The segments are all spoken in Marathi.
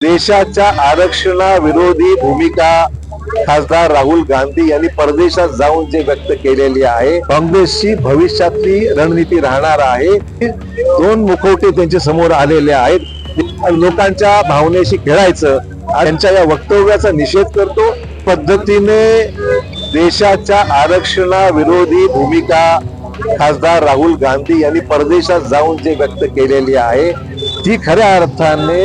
देशाच्या आरक्षणाविरोधी भूमिका खासदार राहुल गांधी यांनी परदेशात जाऊन जे व्यक्त केलेली आहे काँग्रेसची भविष्यातली रणनीती राहणार आहे. दोन मुखवटे त्यांच्यासमोर आलेले आहेत. लोकांच्या भावनेशी खेळायचं त्यांच्या या वक्तव्याचा निषेध करतो. पद्धतीने देशाच्या आरक्षणाविरोधी भूमिका खासदार राहुल गांधी यांनी परदेशात जाऊन जे व्यक्त केलेली आहे ती खऱ्या अर्थाने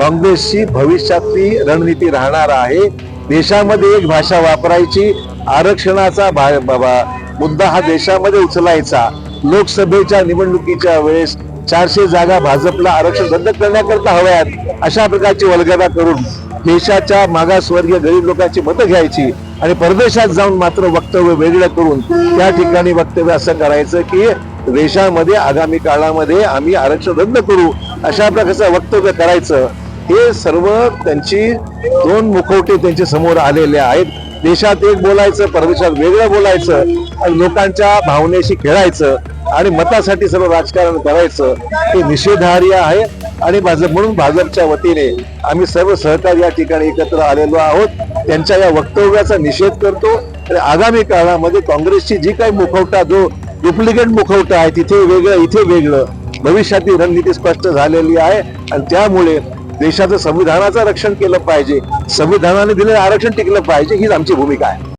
काँग्रेसची भविष्यातली रणनीती राहणार आहे. देशामध्ये एक भाषा वापरायची आरक्षणाचा बाबा मुद्दा हा देशामध्ये उचलायचा. लोकसभेच्या निवडणुकीच्या वेळेस चारशे जागा भाजपला आरक्षण रद्द करण्याकरता हव्यात अशा प्रकारची वल्गना करून देशाच्या मागासवर्गीय गरीब लोकांची मतं घ्यायची आणि परदेशात जाऊन मात्र वक्तव्य वेगळं करून त्या ठिकाणी वक्तव्य असं करायचं की देशामध्ये आगामी काळामध्ये आम्ही आरक्षण रद्द करू अशा प्रकारचं वक्तव्य करायचं. हे सर्व त्यांची दोन मुखवटे त्यांच्यासमोर आलेले आहेत. देशात एक बोलायचं परदेशात वेगळं बोलायचं आणि लोकांच्या भावनेशी खेळायचं आणि मतासाठी सर्व राजकारण करायचं हे निषेधार्ह आहे. आणि भाजप म्हणून भाजपच्या वतीने आम्ही सर्व सहकारी या ठिकाणी एकत्र आलेलो आहोत. त्यांच्या या वक्तव्याचा निषेध करतो. आणि आगामी काळामध्ये काँग्रेसची जी काही मुखवटा जो डुप्लिकेट मुखवटा आहे तिथे वेगळं इथे वेगळं भविष्यातील रणनीती स्पष्ट झालेली आहे. आणि त्यामुळे देशाचं संविधानाचं रक्षण केलं पाहिजे. संविधानाने दिलेलं आरक्षण टिकलं पाहिजे हीच आमची भूमिका आहे.